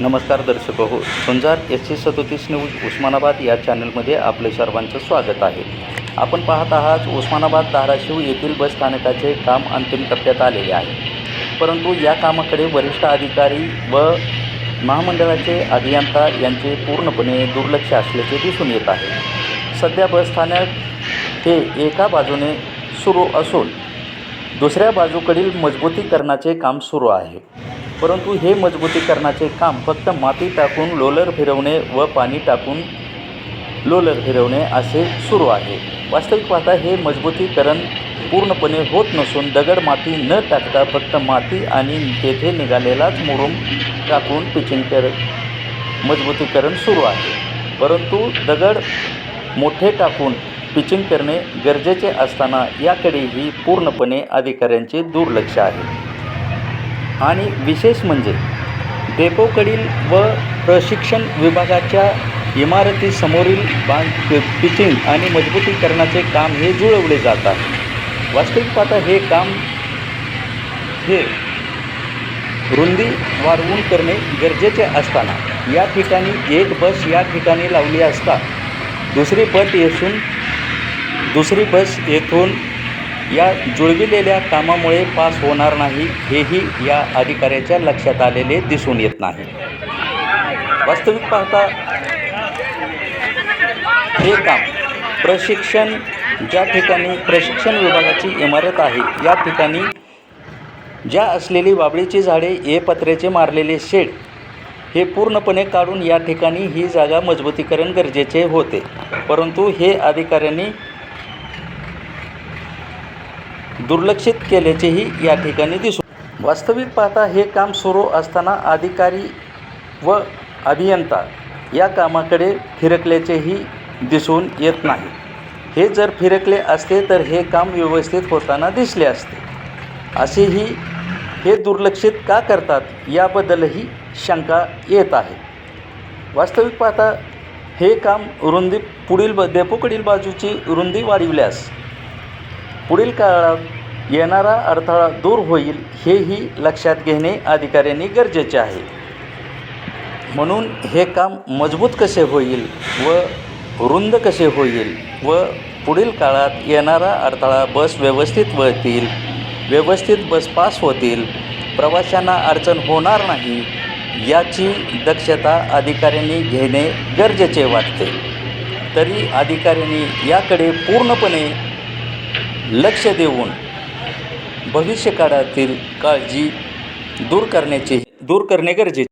नमस्कार दर्शक हो सुंजार एस सी सदोतीस न्यूज उस्मानाबाद या चॅनलमध्ये आपले सर्वांचं स्वागत आहे. आपण पाहत आहात उस्मानाबाद धाराशिव येथील बस स्थानकाचे काम अंतिम टप्प्यात आलेले आहे. परंतु या कामाकडे वरिष्ठ अधिकारी व महामंडळाचे अभियंता यांचे पूर्णपणे दुर्लक्ष असल्याचे दिसून येत आहे. सध्या बस स्थानक हे एका बाजूने सुरू असून दुसऱ्या बाजूकडील मजबूतीकरणाचे काम सुरू आहे. परंतु हे मजबूतीकरणाचे काम फक्त माती टाकून लोलर फिरवणे व पाणी टाकून लोलर फिरवणे असे सुरू आहे. वास्तविक पाहता हे मजबूतीकरण पूर्णपणे होत नसून दगड माती न टाकता फक्त माती आणि तेथे निघालेलाच मुरुम टाकून पिचिंग कर मजबूतीकरण सुरू आहे. परंतु दगड मोठे टाकून पिचिंग करणे गरजेचे असताना याकडेही पूर्णपणे अधिकाऱ्यांचे दुर्लक्ष आहे. आणि विशेष म्हणजे डेपोकडील व प्रशिक्षण विभागाच्या इमारतीसमोरील बांध पिचिंग आणि मजबूतीकरणाचे काम हे जुळवले जातात. वास्तविक पाहता हे काम हे रुंदी वाढवून करणे गरजेचे असताना या ठिकाणी एक बस या ठिकाणी लावली असता दुसरी बस येथून दुसरी बस येथून या जुळविलेल्या कामामुळे पास होणार नाही हेही या अधिकाऱ्याच्या लक्षात आलेले दिसून येत नाही. वास्तविक पाहता हे काम प्रशिक्षण ज्या ठिकाणी प्रशिक्षण विभागाची इमारत आहे या ठिकाणी ज्या असलेली बाबळीची झाडे ए पत्र्याचे मारलेले शेड हे पूर्णपणे काढून या ठिकाणी ही जागा मजबूतीकरण गरजेचे होते. परंतु हे अधिकाऱ्यांनी दुर्लक्षित केल्याचेही या ठिकाणी दिसून वास्तविक पाहता हे काम सुरू असताना अधिकारी व अभियंता या कामाकडे फिरकल्याचेही दिसून येत नाही. हे जर फिरकले असते तर हे काम व्यवस्थित होताना दिसले असते. असेही हे दुर्लक्षित का करतात याबद्दलही शंका येत आहे. वास्तविक पाहता हे काम रुंदी पुढील ब देपोकडील बाजूची रुंदी वाढविल्यास पुढील काळात येणारा अडथळा दूर होईल हेही लक्षात घेणे अधिकाऱ्यांनी गरजेचे आहे. म्हणून हे काम मजबूत कसे होईल व रुंद कसे होईल व पुढील काळात येणारा अडथळा बस व्यवस्थित वळतील व्यवस्थित बस पास होतील प्रवाशांना अडचण होणार नाही याची दक्षता अधिकाऱ्यांनी घेणे गरजेचे वाटते. तरी अधिकाऱ्यांनी याकडे पूर्णपणे लक्ष देऊन भविष्यकाळातील काळजी दूर करण्याचे दूर करणे गरजेचे.